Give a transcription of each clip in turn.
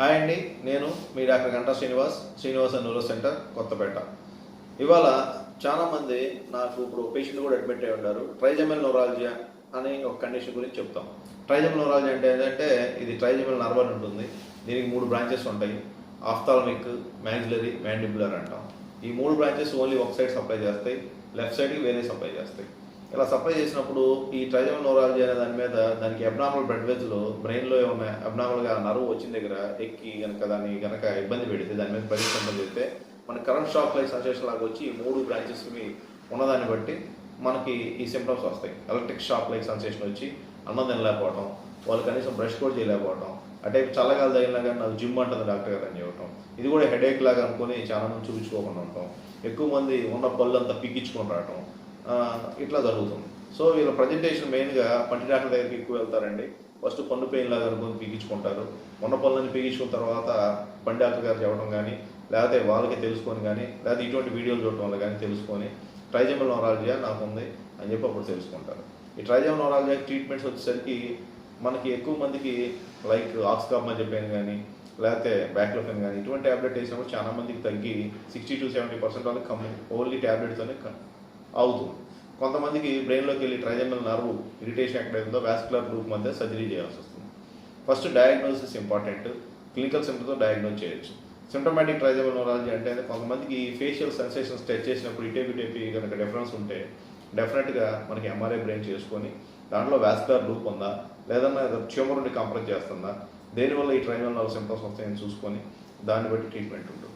Hi అండి నేను మీ doctor Ganta Srinivas Srinivasa neuro centre Kothapeta. ఇవాళ చాలామంది నాకు ఇప్పుడు పేషెంట్ కూడా అడ్మిట్ అయి ఉన్నారు. ట్రైజమల్ నోరాలజియా అనే ఒక కండిషన్ గురించి చెప్తాం. ట్రైజమల్ నోరాలజీ అంటే ఏంటంటే ఇది ట్రైజమల్ నర్వ్ అని ఉంటుంది. దీనికి మూడు బ్రాంచెస్ ఉంటాయి. ఆఫ్థాలమిక్ మ్యాగ్జిలరీ మ్యాండిబులర్ అంటాం. ఈ మూడు బ్రాంచెస్ ఓన్లీ ఒక సైడ్ సప్లై చేస్తాయి. లెఫ్ట్ సైడ్కి వేరే సప్లై చేస్తాయి. ఇలా సప్లై చేసినప్పుడు ఈ ట్రైజమల్ నోరాలజీ అనే దాని మీద దానికి అబ్నార్మల్ బ్లడ్ వెజ్లో బ్రెయిన్లో ఏమైనా అబ్నార్మల్గా నరువు వచ్చిన దగ్గర ఎక్కి కనుక దాన్ని కనుక ఇబ్బంది పెడితే దాని మీద పడి చేస్తే మన కరెంట్ షాక్ లైక్ సెన్సేషన్ లాగా వచ్చి ఈ మూడు బ్రాంచెస్కి ఉన్నదాన్ని బట్టి మనకి ఈ సిమ్టమ్స్ వస్తాయి. ఎలక్ట్రిక్ షాక్ లైక్ సెన్సేషన్ వచ్చి అన్నం తినలేకపోవడం వాళ్ళు కనీసం బ్రష్ కూడా చేయలేకపోవడం అంటే చల్లగాలి తగిలినా కానీ నాకు జిమ్ అంటుంది డాక్టర్ గారు అని చెప్పటం. ఇది కూడా హెడేక్ లాగా అనుకుని చాలా మంది చూపించుకోకుండా ఉంటాం. ఎక్కువ మంది ఉన్న పళ్ళు అంతా పీకించుకొని రావటం. ఇట్లా జరుగుతుంది. సో వీళ్ళ ప్రజెంటేషన్ మెయిన్గా పంటి డాక్టర్ దగ్గరికి ఎక్కువ వెళ్తారండి. ఫస్ట్ పన్ను పెయిన్ లాగా అనుకుని పీకించుకుంటారు ఉన్న పళ్ళని పీకించుకున్న తర్వాత పండి డాక్టర్ గారు చెప్పడం కానీ లేకపోతే వాళ్ళకి తెలుసుకొని కానీ లేకపోతే ఇటువంటి వీడియోలు చూడటం వల్ల కానీ తెలుసుకొని ట్రైజమల్ నోరాలజియా నాకు ఉంది అని చెప్పి అప్పుడు తెలుసుకుంటారు. ఈ ట్రైజమల్ నోరాలజియా ట్రీట్మెంట్స్ వచ్చేసరికి మనకి ఎక్కువ మందికి లైక్ ఆక్స్కాప్ అని చెప్పాను కానీ లేకపోతే బ్యాక్లోఫెన్ కానీ ఇటువంటి ట్యాబ్లెట్ వేసినప్పుడు చాలా మందికి తగ్గి సిక్స్టీ టు సెవెంటీ పర్సెంట్ వాళ్ళకి కమ్మి ఓన్లీ ట్యాబ్లెట్తోనే అవుతుంది. కొంతమందికి బ్రెయిన్లోకి వెళ్ళి ట్రైజనల్ నర్వ్ ఇరిటేషన్ ఎక్కడైందో వాస్కులర్ గ్రూప్ మధ్య సర్జరీ చేయాల్సి వస్తుంది. First diagnosis important. క్లినికల్ సిమ్టమ్తో డయాగ్నోస్ చేయొచ్చు. సిమ్టమాటిక్ ట్రైజబల్ నోరాలజీ అంటే కొంతమందికి ఫేషియల్ సెన్సేషన్స్ టెస్ట్ చేసినప్పుడు ఇటేపి టేపి కనుక డిఫరెన్స్ ఉంటే డెఫినెట్గా మనకి ఎంఆర్ఐ బ్రెయిన్ చేసుకొని దాంట్లో వ్యాస్కులర్ లూప్ ఉందా? లేదన్నా ట్యూమర్ ఉండి కంప్రెస్ చేస్తుందా? దేనివల్ల ఈ ట్రైనల్ నర్వ్ సిమ్టమ్స్ వస్తాయని చూసుకొని దాన్ని బట్టి ట్రీట్మెంట్ ఉంటుంది.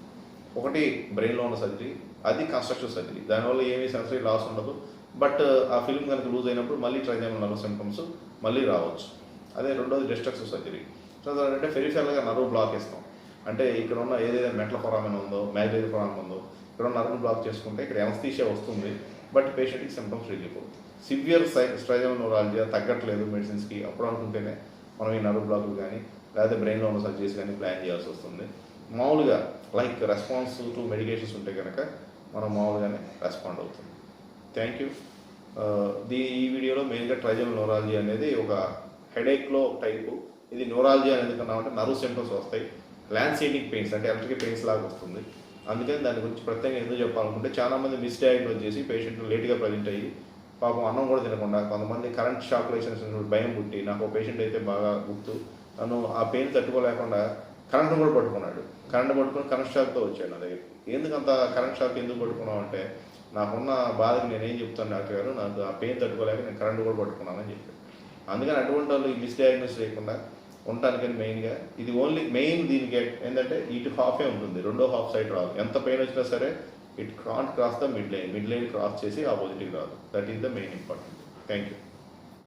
ఒకటి బ్రెయిన్లో ఉన్న సర్జరీ. అది కన్స్ట్రక్షన్ సర్జరీ దానివల్ల ఏమీ సెన్సరీ లాస్ ఉండదు. బట్ uh, ఆ ఫిల్మ్ కనుక లూజ్ అయినప్పుడు మళ్ళీ ట్రైజమల్ నర్వ్ సింటమ్స్ మళ్ళీ రావచ్చు. అదే రెండోది డిస్ట్రక్టివ్ సర్జరీ సో అంటే ఫెరిఫెరల్గా నర్వ్ బ్లాక్ ఇస్తాం అంటే ఇక్కడ ఉన్న ఏదైతే మెట్ల ఫొరామిన్ ఉందో మ్యాగ్లరీ ఫొరామిన్ ఉందో ఇక్కడ ఉన్న నర్వ్ బ్లాక్ చేసుకుంటే ఇక్కడ ఎనస్థీషియా వస్తుంది. బట్ పేషెంట్కి సిమ్టమ్స్ రిలీఫ్ అవుతుంది సివియర్ స్ట్రైజల్ నోరాలజీ తగ్గట్లేదు మెడిసిన్స్కి అప్పుడు అనుకుంటేనే మనం ఈ నర్వ్ బ్లాకులు కానీ లేకపోతే బ్రెయిన్లో ఉన్న సర్జరీస్ కానీ ప్లాన్ చేయాల్సి వస్తుంది. మామూలుగా లైక్ రెస్పాన్స్ టు మెడికేషన్స్ ఉంటే కనుక మనం మామూలుగానే రెస్పాండ్ అవుతుంది. థ్యాంక్ యూ uh, దీ ఈ వీడియోలో మెయిన్గా ట్రైజల్ నోరాలజీ అనేది ఒక హెడేక్లో టైపు. ఇది నోరాలజీ అనేది కన్నా అంటే నర్వ్ సిమ్టమ్స్ వస్తాయి. ల్యాన్సేటింగ్ పెయిన్స్ అంటే ఎలక్ట్రిక్ పెయిన్స్ లాగా వస్తుంది. అందుకని దాని గురించి ప్రత్యేకంగా ఎందుకు చెప్పాలనుకుంటే చాలా మంది మిస్డయాగ్నోజ్ చేసి పేషెంట్లు లేట్గా ప్రజెంట్ అయ్యి పాపం అన్నం కూడా తినకుండా కొంతమంది కరెంట్ షాక్ లైసెన్స్ భయం పుట్టి నాకు ఒక పేషెంట్ అయితే బాగా గుర్తు. తను ఆ పెయిన్ తట్టుకోలేకుండా కరెంటు కూడా పట్టుకున్నాడు. కరెంటు పట్టుకుని కరెంట్ షాక్తో వచ్చాడు నా దగ్గరికి. ఎందుకు అంత కరెంట్ షాక్ ఎందుకు పట్టుకున్నావు అంటే నాకున్న బాధకి నేనేం చెప్తాను డాక్టర్ గారు నాకు ఆ పెయిన్ తట్టుకోలేక నేను కరెంటు కూడా పట్టుకున్నానని చెప్పాడు. అందుకని అటువంటి వాళ్ళు ఈ మిస్డయాగ్నోస్ లేకుండా ఉండటానికని మెయిన్గా ఇది ఓన్లీ మెయిన్ దీనికి ఏంటంటే ఇటు హాఫే ఉంటుంది రెండో హాఫ్ సైడ్ రాదు. ఎంత పెయిన్ వచ్చినా సరే it can't cross the mid line mid line cross చేసి ఆపోజిట్కి రాదు. That is the main important. Thank you